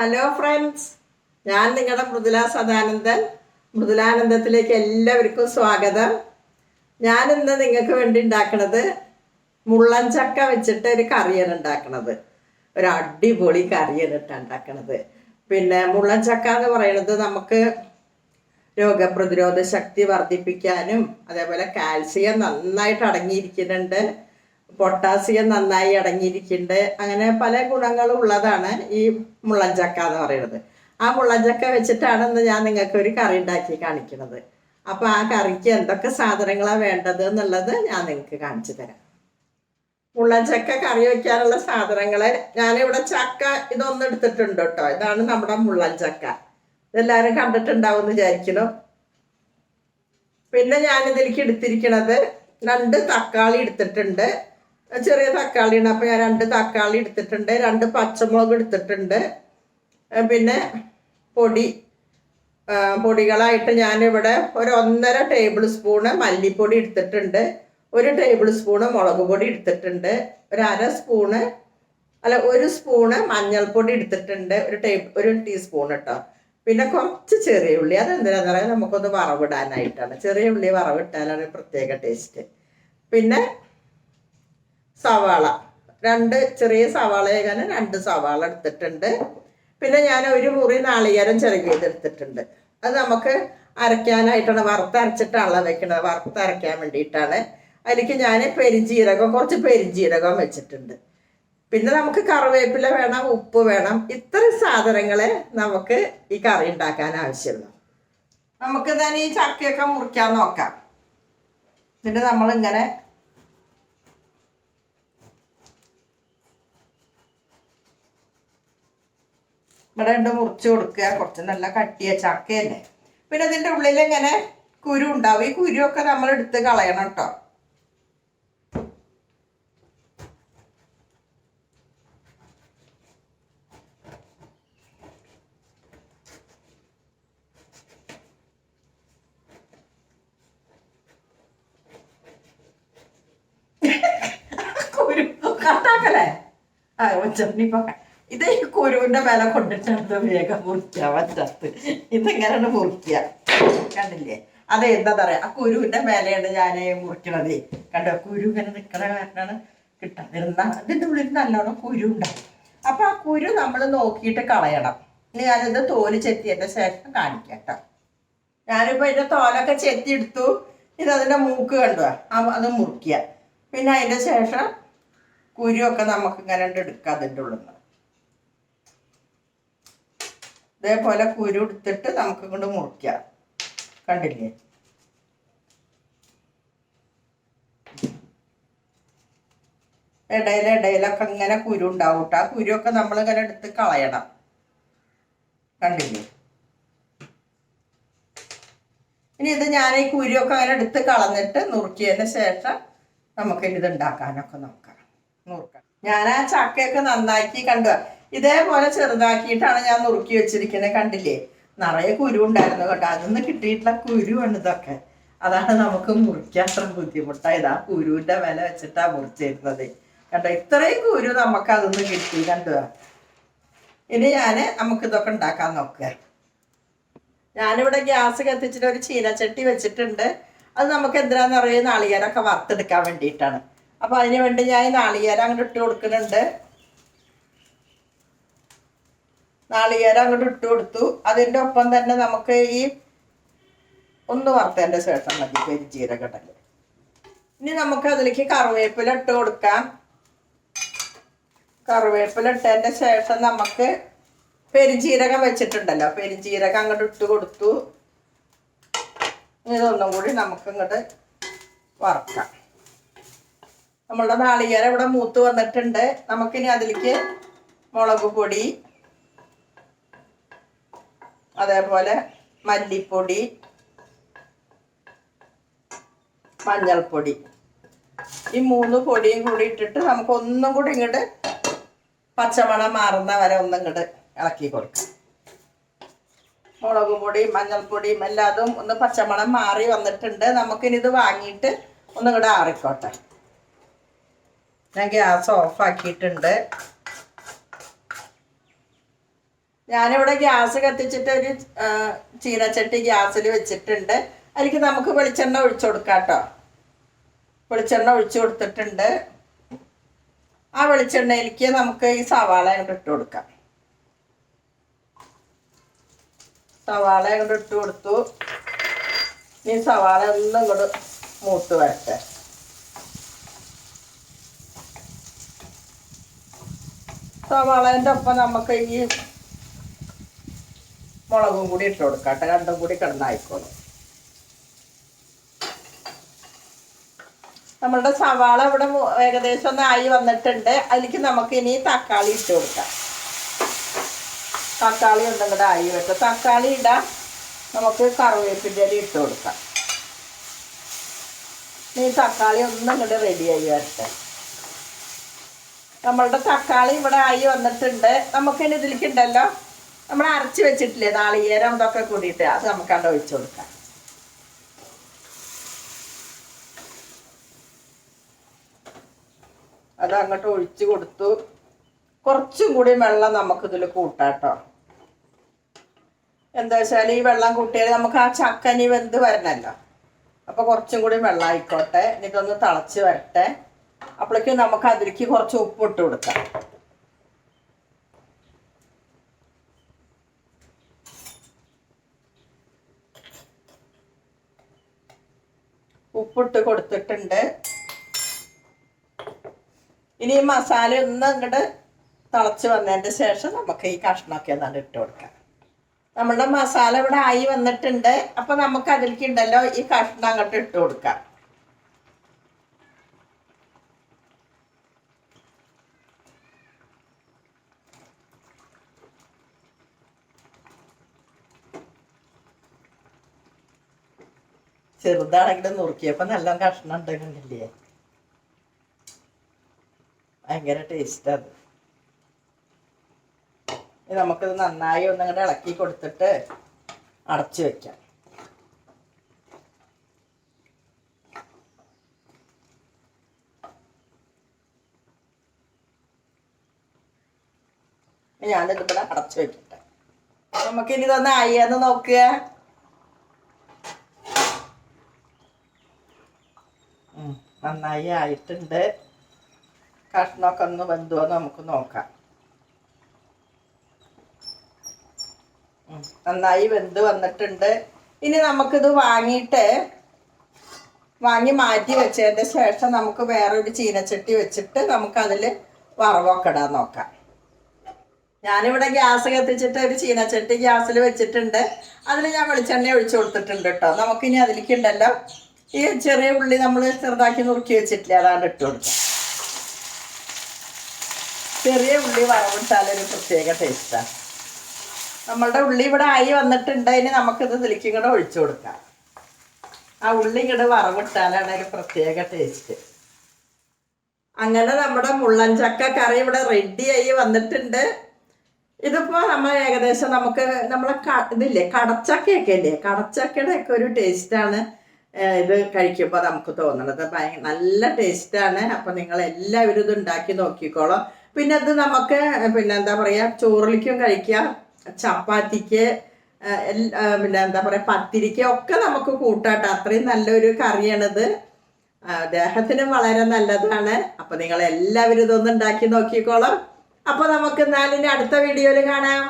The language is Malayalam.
ഹലോ ഫ്രണ്ട്സ് ഞാൻ നിങ്ങളുടെ മൃദുല സദാനന്ദൻ. മൃദുലാനന്ദത്തിലേക്ക് എല്ലാവർക്കും സ്വാഗതം. ഞാൻ ഇന്ന് നിങ്ങൾക്ക് വേണ്ടി ഉണ്ടാക്കണത് മുള്ളൻ ചക്ക വെച്ചിട്ട് ഒരു കറിയാണ് ഉണ്ടാക്കണത്. ഒരു അടിപൊളി കറിയാണ് ഇട്ട് ഉണ്ടാക്കണത്. പിന്നെ മുള്ളൻ ചക്ക എന്ന് പറയുന്നത് നമുക്ക് രോഗപ്രതിരോധ ശക്തി വർദ്ധിപ്പിക്കാനും അതേപോലെ കാൽസ്യം നന്നായിട്ട് അടങ്ങിയിരിക്കുന്നുണ്ട്. പൊട്ടാസ്യം നന്നായി അടങ്ങിയിരിക്കുന്നുണ്ട്. അങ്ങനെ പല ഗുണങ്ങളും ഉള്ളതാണ് ഈ മുള്ളഞ്ചക്ക എന്ന് പറയുന്നത്. ആ മുള്ളഞ്ചക്ക വെച്ചിട്ടാണ് ഇന്ന് ഞാൻ നിങ്ങൾക്ക് ഒരു കറി ഉണ്ടാക്കി കാണിക്കുന്നത്. അപ്പോൾ ആ കറിക്ക് എന്തൊക്കെ സാധനങ്ങളാണ് വേണ്ടത് എന്നുള്ളത് ഞാൻ നിങ്ങൾക്ക് കാണിച്ചു തരാം. മുള്ളഞ്ചക്ക കറി വയ്ക്കാനുള്ള സാധനങ്ങൾ ഞാനിവിടെ ചക്ക ഇതൊന്നും എടുത്തിട്ടുണ്ട് കേട്ടോ. ഇതാണ് നമ്മുടെ മുള്ളഞ്ചക്ക ഇതെല്ലാവരും കണ്ടിട്ടുണ്ടാവും എന്ന് വിചാരിക്കുന്നു. പിന്നെ ഞാൻ ഇതിലേക്ക് എടുത്തിരിക്കണത് രണ്ട് തക്കാളി എടുത്തിട്ടുണ്ട്. ചെറിയ തക്കാളിയാണ്. അപ്പോൾ ഞാൻ രണ്ട് തക്കാളി എടുത്തിട്ടുണ്ട്. രണ്ട് പച്ചമുളക് എടുത്തിട്ടുണ്ട്. പിന്നെ പൊടി പൊടികളായിട്ട് ഞാനിവിടെ ഒരു ഒന്നര ടേബിൾ സ്പൂണ് മല്ലിപ്പൊടി എടുത്തിട്ടുണ്ട്. ഒരു ടേബിൾ സ്പൂണ് മുളക് പൊടി എടുത്തിട്ടുണ്ട്. ഒരു അര സ്പൂണ് അല്ല ഒരു സ്പൂണ് മഞ്ഞൾപ്പൊടി എടുത്തിട്ടുണ്ട്. ഒരു ടേബിൾ ഒരു ടീസ്പൂൺ കേട്ടോ പിന്നെ കുറച്ച് ചെറിയ ഉള്ളി. അതെന്തിനാന്ന് പറയാൻ നമുക്കൊന്ന് വറവിടാനായിട്ടാണ്. ചെറിയ ഉള്ളി വറവിട്ടാലാണ് പ്രത്യേക ടേസ്റ്റ്. പിന്നെ സവാള. രണ്ട് ചെറിയ സവാള ഏകാനും രണ്ട് സവാള എടുത്തിട്ടുണ്ട്. പിന്നെ ഞാൻ ഒരു മുറി നാളികേരം ചിറകിയത് എടുത്തിട്ടുണ്ട്. അത് നമുക്ക് അരയ്ക്കാനായിട്ടാണ്. വറുത്തരച്ചിട്ടാണല്ലോ വെക്കുന്നത് വറുത്തരയ്ക്കാൻ വേണ്ടിയിട്ടാണ്. അതിലേക്ക് ഞാൻ പെരിഞ്ജീരകം കുറച്ച് പെരിഞ്ജീരകം വെച്ചിട്ടുണ്ട്. പിന്നെ നമുക്ക് കറിവേപ്പില വേണം ഉപ്പ് വേണം. ഇത്രയും സാധനങ്ങളെ നമുക്ക് ഈ കറി ഉണ്ടാക്കാൻ ആവശ്യമുള്ളൂ. നമുക്ക് തന്നെ ഈ ചക്കയൊക്കെ മുറിക്കാൻ നോക്കാം. എന്നിട്ട് നമ്മളിങ്ങനെ ഇവിടെ ഉണ്ട് മുറിച്ച് കൊടുക്കുക. കുറച്ച് നല്ല കട്ടിയ ചക്കയല്ലേ. പിന്നെ ഇതിന്റെ ഉള്ളിൽ ഇങ്ങനെ കുരു ഉണ്ടാവും. ഈ കുരുവൊക്കെ നമ്മൾ എടുത്ത് കളയണം കേട്ടോ. കുരു. ആ ചട്നിപ്പോ ഇത് ഈ കുരുവിന്റെ വില കൊണ്ടിട്ടെടുത്ത് വേഗം മുറിക്കാൻ പറ്റാത്ത ഇതെങ്ങനെയാണ് മുറിക്കുക കണ്ടില്ലേ? അതെ എന്താ പറയാ ആ കുരുവിന്റെ മേലെയാണ് ഞാൻ മുറിക്കണത്. കണ്ടോ കുരു ഇങ്ങനെ നിൽക്കണ കാരണമാണ് കിട്ടാതിരുന്ന ഇതിന്റെ ഉള്ളിൽ നല്ലോണം കുരു ഉണ്ടാവും അപ്പൊ ആ കുരു നമ്മൾ നോക്കിയിട്ട് കളയണം. ഇനി ഞാനിത് തോൽ ചെത്തിയതിന്റെ ശേഷം കാണിക്കട്ടോ. കേട്ടോ ഞാനിപ്പോ അതിന്റെ തോലൊക്കെ ചെത്തി എടുത്തു ഇത് അതിന്റെ മൂക്ക് കണ്ടു? അത് മുറിക്കുക പിന്നെ അതിന്റെ ശേഷം കുരുവൊക്കെ നമുക്ക് ഇങ്ങനെ എടുക്കാം അതിന്റെ ഉള്ളിൽ നിന്ന് ഇതേപോലെ കുരു എടുത്തിട്ട് നമുക്ക് ഇങ്ങോട്ട് മുറിക്കാം. കണ്ടില്ലേ? ഇടയിൽ ഇടയിലൊക്കെ ഇങ്ങനെ കുരു ഉണ്ടാവും കേട്ടോ ആ കുരുവൊക്കെ നമ്മൾ ഇങ്ങനെ എടുത്ത് കളയണം. കണ്ടില്ലേ? ഇനി ഇത് ഞാൻ ഈ കുരുവൊക്കെ അങ്ങനെ എടുത്ത് കളഞ്ഞിട്ട് നുറുക്കിയതിന് ശേഷം നമുക്ക് ഇത് ഉണ്ടാക്കാനൊക്കെ നോക്കാം. നുറുക്കാം. ഞാൻ ആ ചക്കയൊക്കെ നന്നാക്കി കണ്ടു. ഇതേപോലെ ചെറുതാക്കിയിട്ടാണ് ഞാൻ നുറുക്കി വെച്ചിരിക്കുന്നത് കണ്ടില്ലേ? നിറയെ കുരു ഉണ്ടായിരുന്നു കേട്ടോ. അതിന്ന് കിട്ടിയിട്ടുള്ള കുരുവാണ് ഇതൊക്കെ. അതാണ് നമുക്ക് മുറിക്കാൻ അത്ര ബുദ്ധിമുട്ടായത്. ആ കുരുവിന്റെ വില വെച്ചിട്ടാ മുറിച്ചിരുന്നത്. കണ്ടോ? ഇത്രയും കുരു നമുക്ക് അതൊന്ന് കിട്ടി കണ്ടോ? ഇനി ഞാൻ നമുക്ക് ഇതൊക്കെ ഉണ്ടാക്കാൻ നോക്കുക. ഞാനിവിടെ ഗ്യാസ് കത്തിച്ചിട്ട് ഒരു ചീനച്ചട്ടി വെച്ചിട്ടുണ്ട്. അത് നമുക്ക് എന്തിനാന്ന് പറയുക നാളികേരമൊക്കെ വറുത്തെടുക്കാൻ വേണ്ടിയിട്ടാണ്. അപ്പോൾ അതിന് വേണ്ടി ഞാൻ നാളികേരം അങ്ങോട്ട് ഇട്ട് കൊടുക്കുന്നുണ്ട്. നാളികേരം അങ്ങോട്ട് ഇട്ട് കൊടുത്തു. അതിന്റെ ഒപ്പം തന്നെ നമുക്ക് ഈ ഒന്ന് വറുത്തതിന്റെ ശേഷം മതി പെരിജീരകടൽ. ഇനി നമുക്ക് അതിലേക്ക് കറിവേപ്പില ഇട്ട് കൊടുക്കാം. കറിവേപ്പില ഇട്ടതിന്റെ ശേഷം നമുക്ക് പെരിജീരകം വെച്ചിട്ടുണ്ടല്ലോ. പെരിജീരകം അങ്ങോട്ട് ഇട്ട് കൊടുത്തു. ഇതൊന്നും കൂടി നമുക്ക് ഇങ്ങോട്ട് വറക്കാം. നമ്മളുടെ നാളികേരം ഇവിടെ മൂത്ത് വന്നിട്ടുണ്ട്. നമുക്കിനി അതിലേക്ക് മുളക് പൊടി അതേപോലെ മല്ലിപ്പൊടി മഞ്ഞൾപ്പൊടി. ഈ മൂന്ന് പൊടിയും കൂടി ഇട്ടിട്ട് നമുക്ക് ഒന്നും കൂടി ഇങ്ങോട്ട് പച്ചമണം മാറുന്ന വരെ ഒന്നും ഇങ്ങോട്ട് ഇളക്കി കൊടുക്കാം. മുളക് പൊടിയും മഞ്ഞൾപ്പൊടിയും എല്ലാതും ഒന്ന് പച്ചമണം മാറി വന്നിട്ടുണ്ട്. നമുക്കിനിത് വാങ്ങിയിട്ട് ഒന്നും കൂടെ ആറിക്കോട്ടെ. ഞാൻ ഗ്യാസ് ഓഫ് ആക്കിയിട്ടുണ്ട്. ഞാനിവിടെ ഗ്യാസ് കത്തിച്ചിട്ട് ഒരു ചീനച്ചട്ടി ഗ്യാസിൽ വെച്ചിട്ടുണ്ട്. അതിലേക്ക് നമുക്ക് വെളിച്ചെണ്ണ ഒഴിച്ചു കൊടുക്കാം കേട്ടോ വെളിച്ചെണ്ണ ഒഴിച്ചു കൊടുത്തിട്ടുണ്ട്. ആ വെളിച്ചെണ്ണയിലേക്ക് നമുക്ക് ഈ സവാള അങ്ങോട്ട് ഇട്ട് കൊടുക്കാം. സവാള അങ്ങോട്ട് ഇട്ട് കൊടുത്തു. ഈ സവാള ഒന്നും ഇങ്ങോട്ട് മൂത്ത് വരട്ടെ. സവാളേന്റെ ഒപ്പം നമുക്ക് ഈ മുളകും കൂടി ഇട്ട് കൊടുക്കാം. കേട്ടോ? രണ്ടും കൂടി കിടന്നായിക്കോളും. നമ്മളുടെ സവാള ഇവിടെ ഏകദേശം ഒന്ന് ആയി വന്നിട്ടുണ്ട്. അതിലേക്ക് നമുക്ക് ഇനി തക്കാളി ഇട്ട് കൊടുക്കാം. തക്കാളി ഒന്നും കൂടെ ആയി വെക്കാം തക്കാളി ഇടാം. നമുക്ക് കറിവേപ്പിന്റെ ഇല ഇട്ട് കൊടുക്കാം. ഇനി തക്കാളി ഒന്നും ഇങ്ങോട്ട് റെഡിയായി വരട്ടെ. നമ്മളുടെ തക്കാളി ഇവിടെ ആയി വന്നിട്ടുണ്ട്. നമുക്കിനി ഇതിലേക്ക് ഉണ്ടല്ലോ നമ്മൾ അരച്ച് വെച്ചിട്ടില്ലേ നാളികേരം ഇതൊക്കെ കൂടിയിട്ട് അത് നമുക്ക് അവിടെ ഒഴിച്ചു കൊടുക്കാം. അത് അങ്ങോട്ട് ഒഴിച്ചു കൊടുത്തു. കുറച്ചും കൂടി വെള്ളം നമുക്ക് നമുക്കിതിൽ കൂട്ടാട്ടോ എന്താ വെച്ചാൽ ഈ വെള്ളം കൂട്ടിയാൽ നമുക്ക് ആ ചക്കനി വെന്ത് വരണല്ലോ. അപ്പോൾ കുറച്ചും കൂടി വെള്ളം ആയിക്കോട്ടെ. എന്നിട്ടൊന്ന് തിളച്ച് വരട്ടെ. അപ്പോഴേക്കും നമുക്ക് അതിലേക്ക് കുറച്ച് ഉപ്പ് ഇട്ട് കൊടുക്കാം. ഉപ്പിട്ട് കൊടുത്തിട്ടുണ്ട്. ഇനി ഈ മസാല ഒന്ന് അങ്ങോട്ട് തിളച്ച് വന്നതിന്റെ ശേഷം നമുക്ക് ഈ കഷ്ണമൊക്കെ ഒന്നാണ് ഇട്ട് കൊടുക്കാം. നമ്മുടെ മസാല ഇവിടെ ആയി വന്നിട്ടുണ്ട്. അപ്പം നമുക്ക് അതിലേക്ക് ഉണ്ടല്ലോ ഈ കഷ്ണം അങ്ങോട്ട് ഇട്ട് കൊടുക്കാം. ചെറുതാണെങ്കിലും നുറുക്കിയപ്പോ നല്ല കഷ്ണം കണ്ടില്ലേ? ഭയങ്കര ടേസ്റ്റ് അത് നമുക്കത് നന്നായി ഒന്നങ്ങോട്ട് ഇളക്കി കൊടുത്തിട്ട് അടച്ചു വെക്കാം. ഞാനിതിപ്പോ അടച്ചു വെക്കട്ടെ. നമുക്കിനി ഇതൊന്ന് അയ്യാന്ന് നോക്കുക. നന്നായി ആയിട്ടുണ്ട്. കഷ്ണമൊക്കെ ഒന്ന് വെന്തുവോ നമുക്ക് നോക്കാം. നന്നായി വെന്ത് വന്നിട്ടുണ്ട്. ഇനി നമുക്കിത് വാങ്ങിയിട്ട് വാങ്ങി മാറ്റി വെച്ചതിന്റെ ശേഷം നമുക്ക് വേറൊരു ചീനച്ചട്ടി വെച്ചിട്ട് നമുക്കതിൽ വറവൊക്കെ ഇടാൻ നോക്കാം. ഞാനിവിടെ ഗ്യാസ് കത്തിച്ചിട്ട് ഒരു ചീനച്ചട്ടി ഗ്യാസിൽ വെച്ചിട്ടുണ്ട്. അതിൽ ഞാൻ വെളിച്ചെണ്ണ ഒഴിച്ചു കൊടുത്തിട്ടുണ്ട് കേട്ടോ. നമുക്കിനി അതിലേക്ക് ഉണ്ടല്ലോ ഈ ചെറിയ ഉള്ളി നമ്മൾ ചെറുതാക്കി നുറുക്കി വെച്ചിട്ടില്ലേ അതാണ് ഇട്ട് കൊടുക്കുക. ചെറിയ ഉള്ളി വറവിട്ടാലൊരു പ്രത്യേക ടേസ്റ്റാണ് നമ്മളുടെ ഉള്ളി ഇവിടെ ആയി വന്നിട്ടുണ്ട് ഇനി നമുക്കിത് ഇതിലേക്ക് ഇങ്ങോട്ട് ഒഴിച്ചു കൊടുക്കാം. ആ ഉള്ളി ഇങ്ങോട്ട് വറവിട്ടാലാണ് ഒരു പ്രത്യേക ടേസ്റ്റ് അങ്ങനെ നമ്മുടെ മുള്ളൻ ചക്ക കറി ഇവിടെ റെഡിയായി വന്നിട്ടുണ്ട്. ഇതിപ്പോ നമ്മൾ ഏകദേശം നമുക്ക് നമ്മളെ ഇതില്ലേ കടച്ചക്കയൊക്കെ ഇല്ലേ? കടച്ചക്കയുടെ ഒക്കെ ഒരു ടേസ്റ്റാണ് ഇത് കഴിക്കുമ്പോൾ നമുക്ക് തോന്നണത്. ഭയങ്കര നല്ല ടേസ്റ്റാണ്. അപ്പം നിങ്ങൾ എല്ലാവരും ഇത് ഉണ്ടാക്കി നോക്കിക്കോളാം. പിന്നെ അത് നമുക്ക് പിന്നെ എന്താ പറയുക ചോറിലേക്കും കഴിക്കാം. ചപ്പാത്തിക്ക് പിന്നെ എന്താ പറയുക പത്തിരിക്ക ഒക്കെ നമുക്ക് കൂട്ടാട്ടോ. അത്രയും നല്ലൊരു കറിയാണിത്. ദേഹത്തിനും വളരെ നല്ലതാണ്. അപ്പം നിങ്ങൾ എല്ലാവരും ഇതൊന്നും ഉണ്ടാക്കി നോക്കിക്കോളാം. അപ്പോൾ നമുക്ക് എന്നാലിന്റെ അടുത്ത വീഡിയോയിൽ കാണാം.